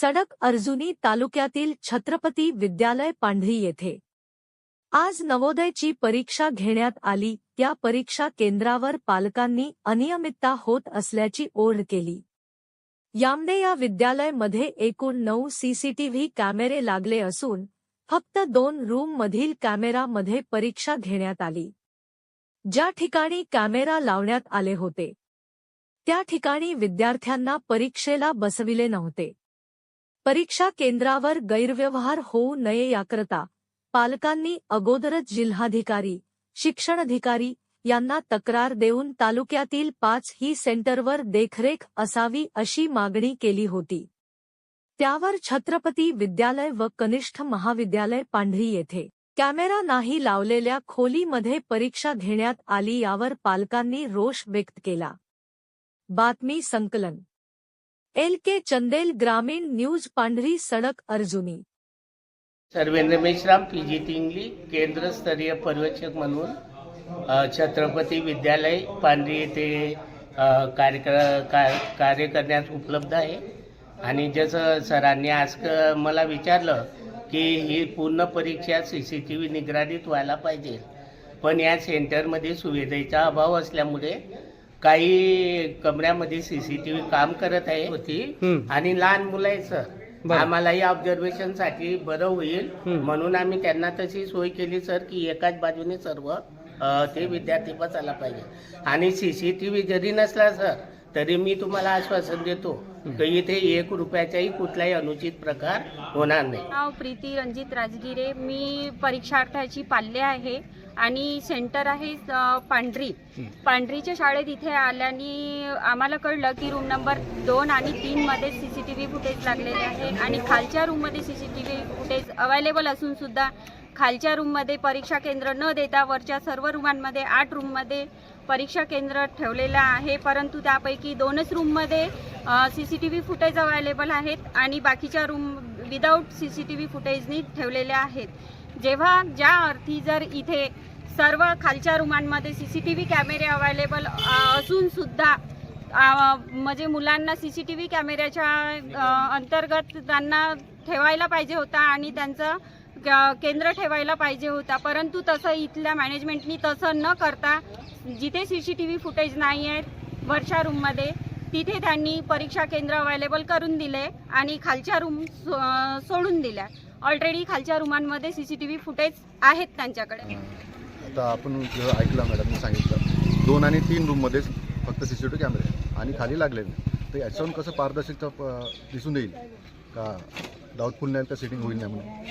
सडक अर्जुनी तालुक्यातील छत्रपती विद्यालय पांढरी येथे. आज नवोदयची परीक्षा घेण्यात आली त्या परीक्षा केंद्रावर पालकांनी अनियमितता होत असल्याची ओढ केली. यामदे या विद्यालयमध्ये एकूण नऊ सीसीटीव्ही कॅमेरे लागले असून फक्त दोन रूम मधील कॅमेरामध्ये परीक्षा घेण्यात आली. ज्या ठिकाणी कॅमेरा लावण्यात आले होते त्या ठिकाणी विद्यार्थ्यांना परीक्षेला बसविले नव्हते. परीक्षा केंद्रावर गैरव्यवहार होऊ नये याकरता पालकांनी अगोदरच जिल्हाधिकारी शिक्षणाधिकारी यांना तक्रार देऊन तालुक्यातील पाच ही सेंटरवर देखरेख असावी अशी मागणी केली होती. त्यावर छत्रपती विद्यालय व कनिष्ठ महाविद्यालय पांढरी येथे कॅमेरा नाही लावलेल्या खोलीमध्ये परीक्षा घेण्यात आली यावर पालकांनी रोष व्यक्त केला. बातमी संकलन एल के चंदेल ग्रामीण news Pandhari Sadak Arjuni. Sarvendra Meshram P G Tingli केंद्रस्तरीय पर्यवेक्षक म्हणून छत्रपती विद्यालय पांढरी येथे कार्य कार्य करण्यास उपलब्ध आहे. आणि जसं सरांनी आज मला विचारलं की ही पूर्ण परीक्षा सी सी टी व्ही निगराणीत व्हायला पाहिजे. पण या सेंटरमध्ये सुविधेचा अभाव असल्यामुळे काही कमऱ्यामध्ये सी सी टी व्ही काम करत आहे होती. आणि लहान मुलं आहे सर. आम्हालाही ऑब्झर्वेशनसाठी बरं होईल. हं. म्हणून आम्ही त्यांना तशी सोय केली सर की एकाच बाजूने सर्व ते विद्यार्थी बसायला पाहिजे. आणि सीसीटीव्ही जरी नसला सर तरी मी तुम्हाला आश्वासन देतो की इथे एक रुपयाचाही कुठलाही अनुचित प्रकार होणार नाही. नाव प्रीती रणजित राजगिरे मी परीक्षार्थाची पाल्य आहे. आणि सेंटर आहे पांढरी. पांढरीच्या शाळेत इथे आल्याने आम्हाला कळलं की रूम नंबर दोन आणि तीन मध्ये C C T V footage लागलेले आहे आणि खालच्या रूममध्ये C C T V footage available असून सुद्धा खालच्या रूममध्ये परीक्षा केंद्र न देता वरच्या सर्व रूमांमध्ये आठ रूममध्ये परीक्षा केंद्र ठेवलेलं आहे. परंतु त्यापैकी दोनच रूममध्ये C C T V footage available आहेत आणि बाकीच्या room without C C T V फुटेजनी ठेवलेल्या आहेत. जेव्हा ज्या अर्थी जर इथे सर्व खालच्या रूमांमध्ये सी सी टी व्ही कॅमेरे अवेलेबल असूनसुद्धा म्हणजे मुलांना सी सी टी व्ही कॅमेऱ्याच्या अंतर्गत त्यांना ठेवायला पाहिजे होता आणि त्यांचं क- केंद्र ठेवायला पाहिजे होता. परंतु तसं इथल्या मॅनेजमेंटनी तसं न करता जिथे C C T V footage नाही आहेत वरच्या रूममध्ये तिथे त्यांनी परीक्षा केंद्र अवेलेबल करून दिले आणि खालच्या रूम सो- सोडून दिल्या. ऑलरेडी खालच्या रूमांमध्ये C C T V footage आहेत त्यांच्याकडे. आता आपण जेव्हा ऐकलं मॅडमने सांगितलं दोन आणि तीन रूममध्येच फक्त सी सी टी कॅमेरे आणि खाली लागले नाही. तर याच्यावरून कसं पारदर्शकता दिसून येईल का दाऊदफुल नाही तर सेटिंग होईल नाही म्हणून?